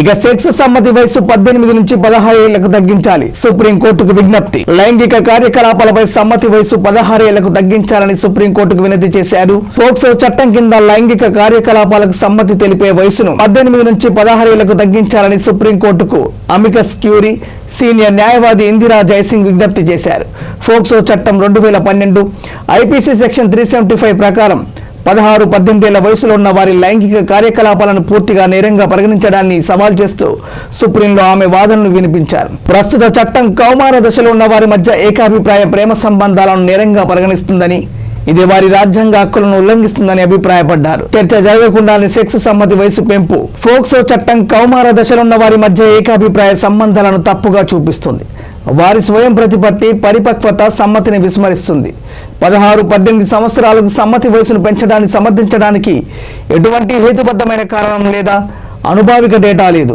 ఇక సెక్స్ సమ్మతి వయసు పద్దెనిమిది నుంచి పదహారు ఏళ్ళకు తగ్గించాలి. సుప్రీంకోర్టుకు విజ్ఞప్తి. లైంగిక కార్యకలాపాలపై సమ్మతి వయసు పదహారు ఏళ్ళకు తగ్గించాలని సుప్రీంకోర్టుకు వినతి చేశారు. పోక్సో చట్టం కింద లైంగిక కార్యకలాపాలకు సమ్మతి తెలిపే వయసును పద్దెనిమిది నుంచి పదహారు ఏళ్ళకు తగ్గించాలని సుప్రీంకోర్టుకు అమికస్ క్యూరీ సీనియర్ న్యాయవాది ఇందిరా జయసింగ్ విజ్ఞప్తి చేశారు. ఫోక్సో చట్టం రెండు వేల పన్నెండు IPC section three seventy five ప్రకారం పదహారు పద్దెనిమిదేళ్ళ వయసులో ఉన్న వారి లైంగిక కార్యకలాపాలను పూర్తిగా నేరంగా పరిగణించడాన్ని సవాల్ చేస్తూ సుప్రీంలో ఆమె వాదనలు వినిపించారు. ప్రస్తుత చట్టం కౌమార దశలో ఉన్న వారి మధ్య ఏకాభిప్రాయ ప్రేమ సంబంధాలను నేరంగా పరిగణిస్తుందని ఇది వారి రాజ్యాంగ హక్కులను ఉల్లంఘిస్తుందని అభిప్రాయపడ్డారు. చర్చ జరగకుండానే సెక్స్ సమ్మతి వయసు పెంపు ఫోక్సో చట్టం కౌమార దశలో ఉన్న వారి మధ్య ఏకాభిప్రాయ సంబంధాలను తప్పుగా చూపిస్తుంది. వారి స్వయం ప్రతిపత్తి పరిపక్వత సమ్మతిని విస్మరిస్తుంది. పదహారు పద్దెనిమిది సంవత్సరాలకు సమ్మతి వయసును పెంచడాన్ని సమర్థించడానికి ఎటువంటి హేతుబద్ధమైన కారణం లేదా అనుభావిక డేటా లేదు.